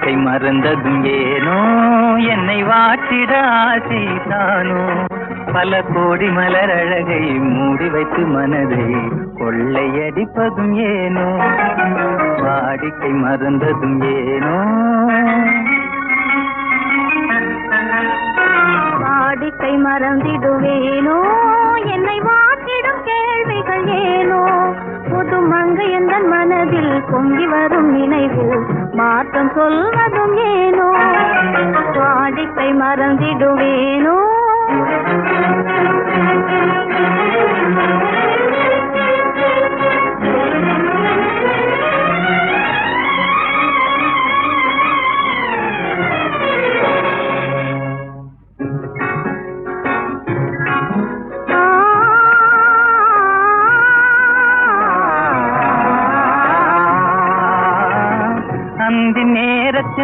வாழ்க்கை மறந்ததும் ஏனோ? என்னை வாட்டிட ஆசைதானோ? பல கோடி மலர் அழகை மூடி வைத்து மனதை கொள்ளையடிப்பதும் ஏனோ? வாடிக்கை மறந்ததும் ஏனோ? வாடிக்கை மறந்திடுவேனோ? என்னை வாட்டிடும் கேள்விகள் ஏனோ? புது மங்கை எந்த மனதில் பொங்கி வரும் நினைவு? மாற்றம் சொல்வதும் ஏனோ? வாடிக்கை மறந்திடுவேனோ?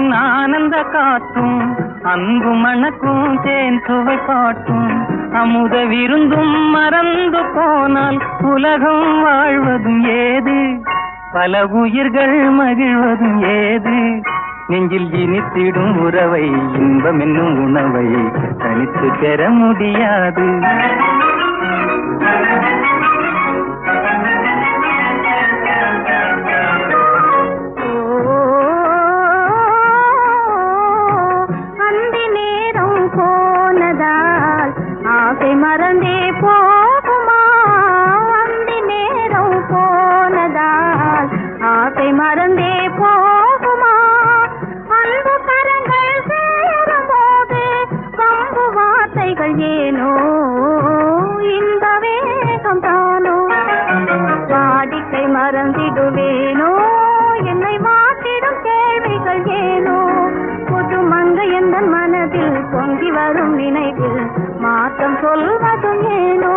என் ஆனந்த காற்றும் அன்பு மணக்கும் தேன் சுவை பாட்டும். அமுத விருந்தும் மறந்து போனால் உலகம் வாழ்வதும் ஏது? பல உயிர்கள் மகிழ்வதும் ஏது? நெஞ்சில் இனித்திடும் உறவை இன்பம் என்னும் உணவை தனித்து பெற முடியாது. மறந்தே போகுமா? அந்தி நேரம் போனதால் ஆசை மறந்தே மாற்றம் சொல்வதும் ஏனோ?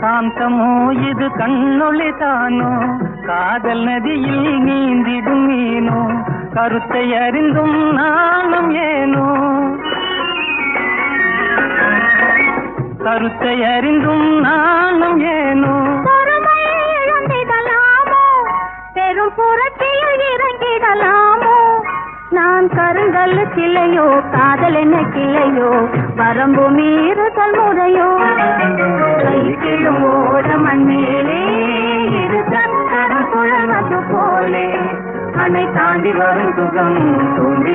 சாந்தமோ இது கண்ணொளி தானோ? காதல் நதியில் நீந்திடும் மீனோ? கருத்தை அறிந்தும் நானும் ஏனோ? கருத்தை அறிந்தும் நானும் ஏனோ? இறங்கிடலாமோ நான் கருங்கல் கிளையோ காதல் என்ன கிளையோ வரம்பு மீறுதல் முறையோ கை கிழும் ஓட மண்ணிலே இரு போலே. அணை தாண்டி வரும் சுகம் தோண்டி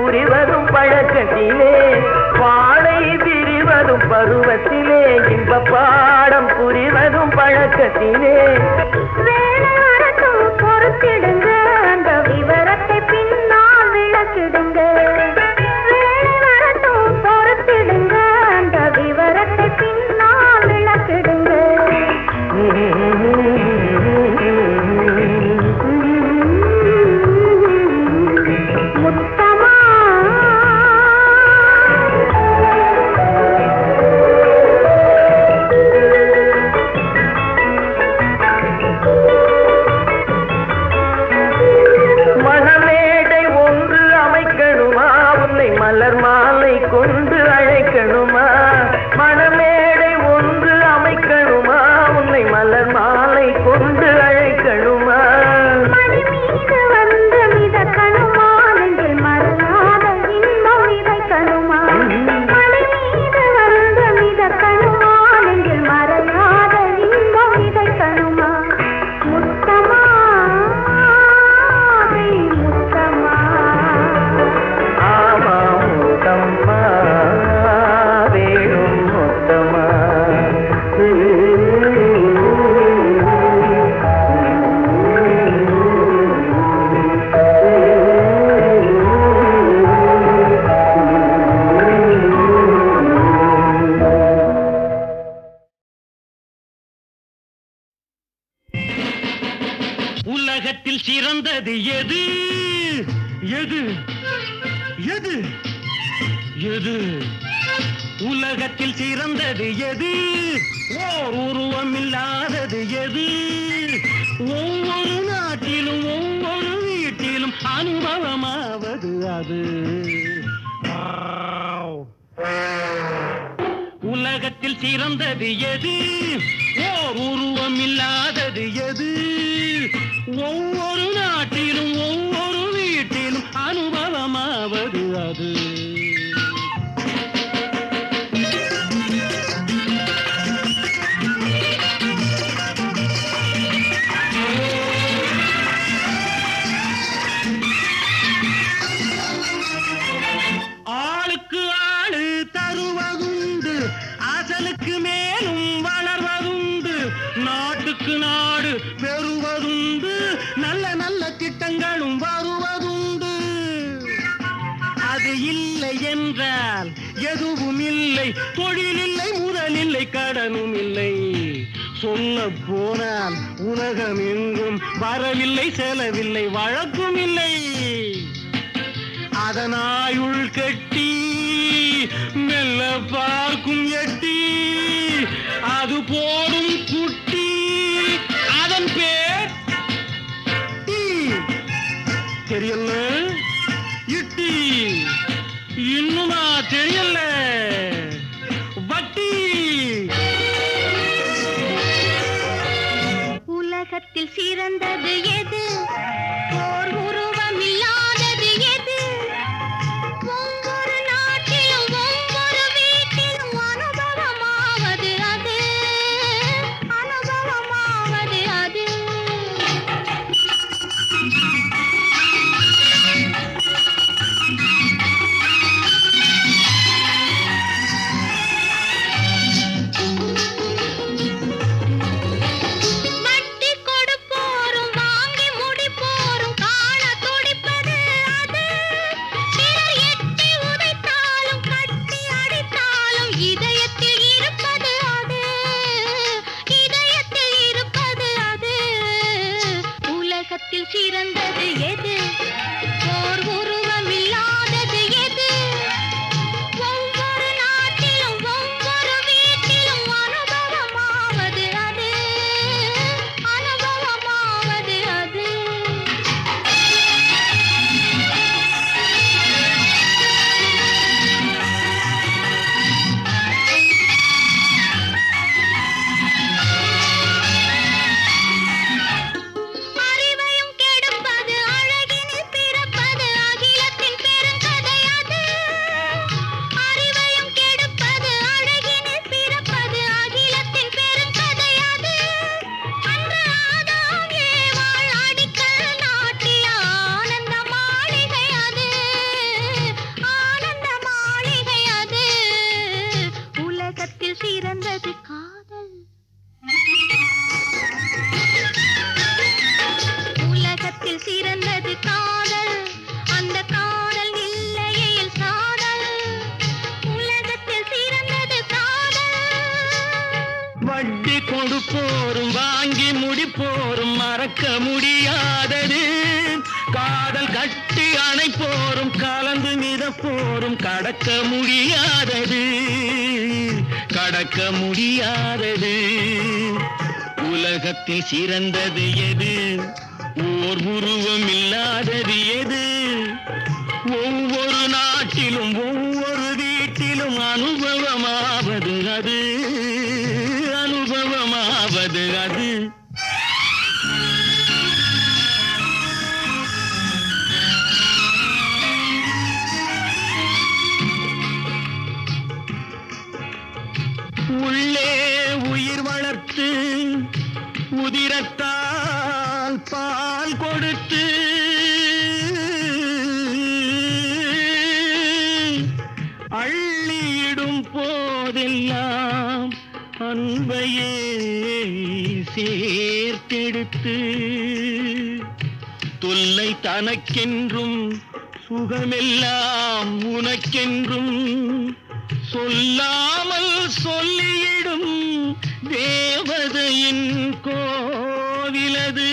புரிவதும் பழக்கத்திலே பாடை பிரிவதும் பருவத்திலே இன்ப பாடம் புரிவதும் பழக்கத்திலே. எது எது? எது? எது? எது? உலகத்தில் சிறந்தது எது? ஓர் உருவம் இல்லாதது எது? ஒவ்வொரு நாட்டிலும் ஒவ்வொரு வீட்டிலும் அனுபவமாவது அது. உலகத்தில் சிறந்தது எது? ஓர் உருவம் இல்லாதது எது? ஒவ்வொரு நாட்டிலும் ஒவ்வொரு வீட்டிலும் அனுபவமாவது அது. வாழவில்லை வழக்கும் இல்லை. அதனாய் உள்கட்டி மெல்ல பார்க்கும் எட்டி அது போடும் குட்டி. அதன் பேர் தெரியல இட்டி. இன்னுமா தெரியல உலகத்தில் சிறந்தது எது? சிறந்தது எது? ஓர் உருவம் இல்லாதது எது? ஒவ்வொரு நாட்டிலும் தனக்கென்றும் சுகமெல்லாம் உனக்கென்றும் சொல்லாமல் சொல்லிடும் தேவதையின் கோவிலது.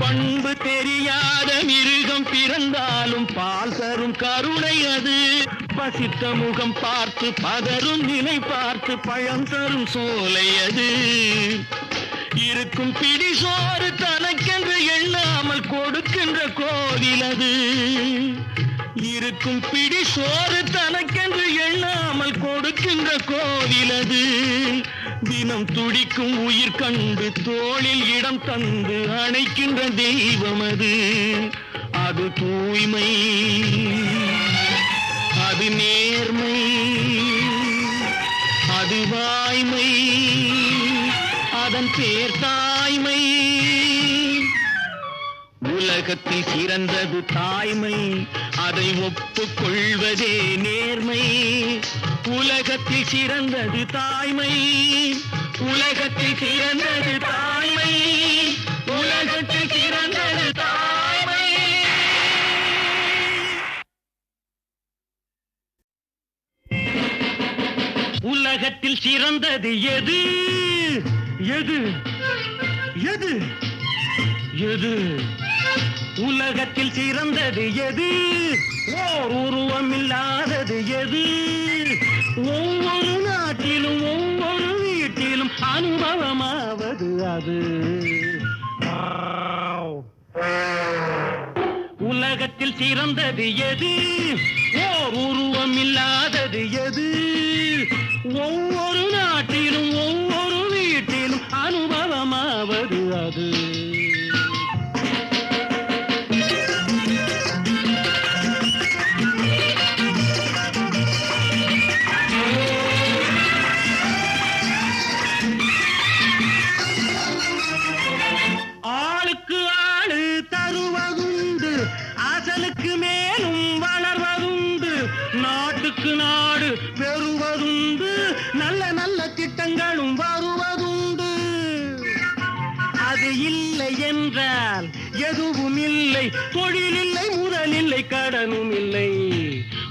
பண்பு தெரியாத மிருகம் பிறந்தாலும் பால் தரும் கருணை அது. பசித்த முகம் பார்த்து பதரும் நிலை பார்த்து பழம் தரும் சோலை அது. இருக்கும் பிடி சோறு தனக்கென்று எண்ணாமல் கொடுக்கின்ற கோவில் அது இருக்கும் பிடி சோறு தனக்கென்று எண்ணாமல் கொடுக்கின்ற கோவில் அது தினம் துடிக்கும் உயிர் கண்டு தோளில் இடம் தந்து அணைக்கின்ற தெய்வம் அது அது தூய்மை அது நேர்மை அது வாய்மை. அதன் பேர் தாய்மை. உலகத்தில் சிறந்தது தாய்மை. அதை ஒப்புக்கொள்வதே நேர்மை. உலகத்தில் சிறந்தது தாய்மை. உலகத்தில் சிறந்தது தாய்மை. உலகத்தில் சிறந்தது தாய்மை. உலகத்தில் சிறந்தது எது? எது? எது? எது? உலகத்தில் சிறந்தது எது? ஓர் உருவம் இல்லாதது எது? ஒவ்வொரு நாட்டிலும் ஒவ்வொரு வீட்டிலும் அனுபவமாவது அது. உலகத்தில் சிறந்தது எது? ஓர் உருவம் இல்லாதது எது? ஒவ்வொரு நாட்டிலும் ஒவ்வொரு அனுபவமாவது அது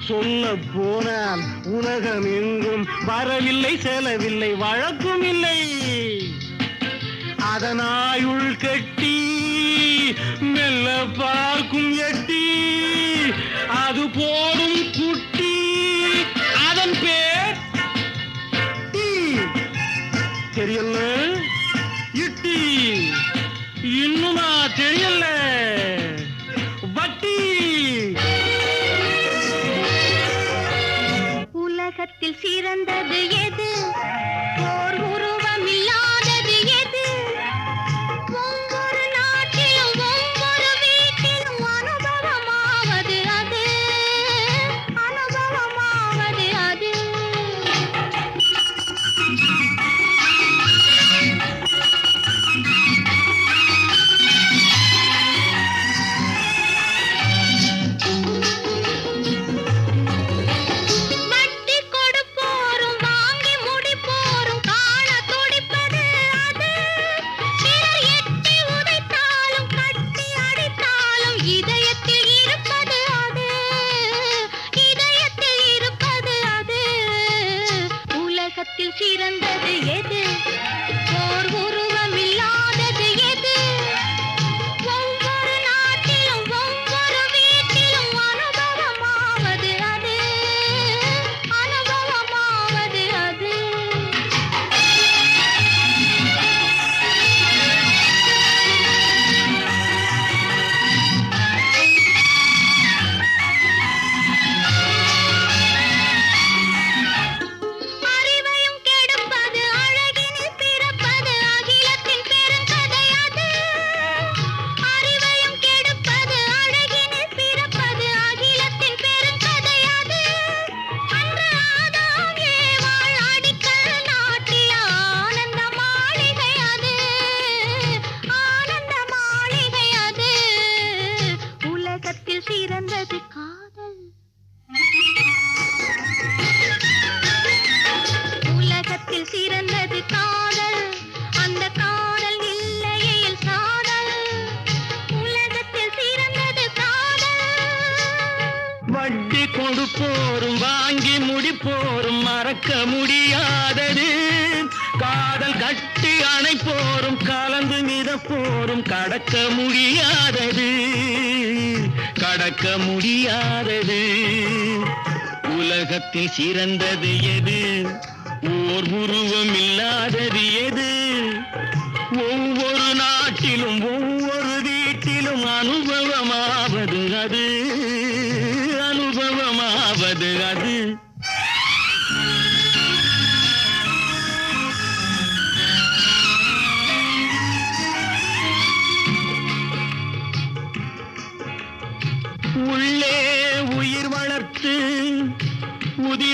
சொல்ல போனால் உலகம் எங்கும் வரவில்லை செலவில்லை வழக்கும் இல்லை அதனாயுள் கட்டி மெல்ல பார்க்கும் எட்டி அது போடும் குட்டி அதன் பேர் தெரியல இட்டி. இன்னுமா தெரியல உலகத்தில் சிறந்தது எது? வட்டி கொடுப்போரும் வாங்கி முடிப்போரும் மறக்க முடியாதது. காதல் கட்டி அணைப்போரும் கலந்து மிதப்போரும் கடக்க முடியாதது. கடக்க முடியாதது. உலகத்தில் சிறந்தது எது? ஓர் உருவம் இல்லாதது எது? ஒவ்வொரு நாட்டிலும் ஒவ்வொரு வீட்டிலும் அனுபவமாவது அது.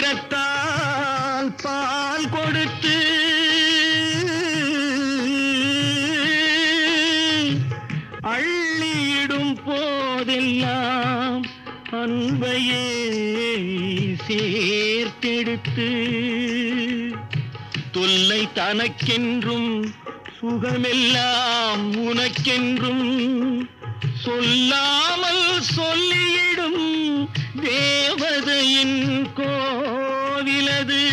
உலகத்தால் பால் கொடுத்து அள்ளியிடும் போதெல்லாம் அன்பையே சேர்த்தெடுத்து தொல்லை தனக்கென்றும் சுகமெல்லாம் உனக்கென்றும் சொல்லாமல் சொல்லியிடும் தேவதையின் கோ பிறந்தது.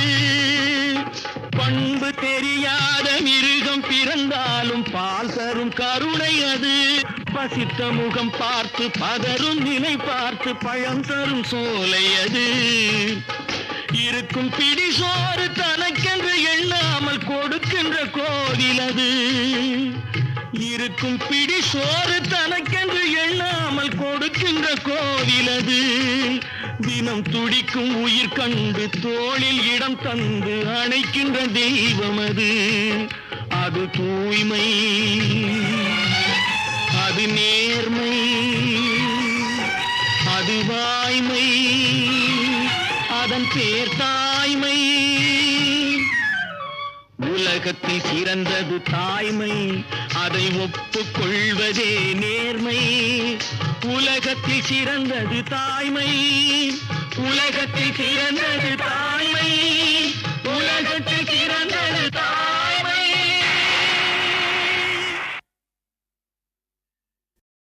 பண்பு தெரியாத மிருகம் பிறந்தாலும் பால் தரும் கருணை அது. பசித்த முகம் பார்த்து பதரும் நிலை பார்த்து பழம் தரும் சோலை அது. இருக்கும் பிடி சோறு தனக்கென்று எண்ணாமல் கொடுக்கின்ற கோவில் அது. இருக்கும் பிடி சோறு தனக்கென்று எண்ணாமல் கொடுக்கின்ற கோவில் அது. தினம் துடிக்கும் உயிர் கண்டு தோளில் இடம் தந்து அணைக்கின்ற தெய்வம் அது. அது தூய்மை அது நேர்மை அது வாய்மை அதன் பேர் தாய்மை. உலகத்தில் சிறந்தது தாய்மை அதை ஒப்புக்கொள்வதே நேர்மை. உலகத்தில் சிறந்தது தாய்மை. உலகத்தில் சிறந்தது தாய்மை.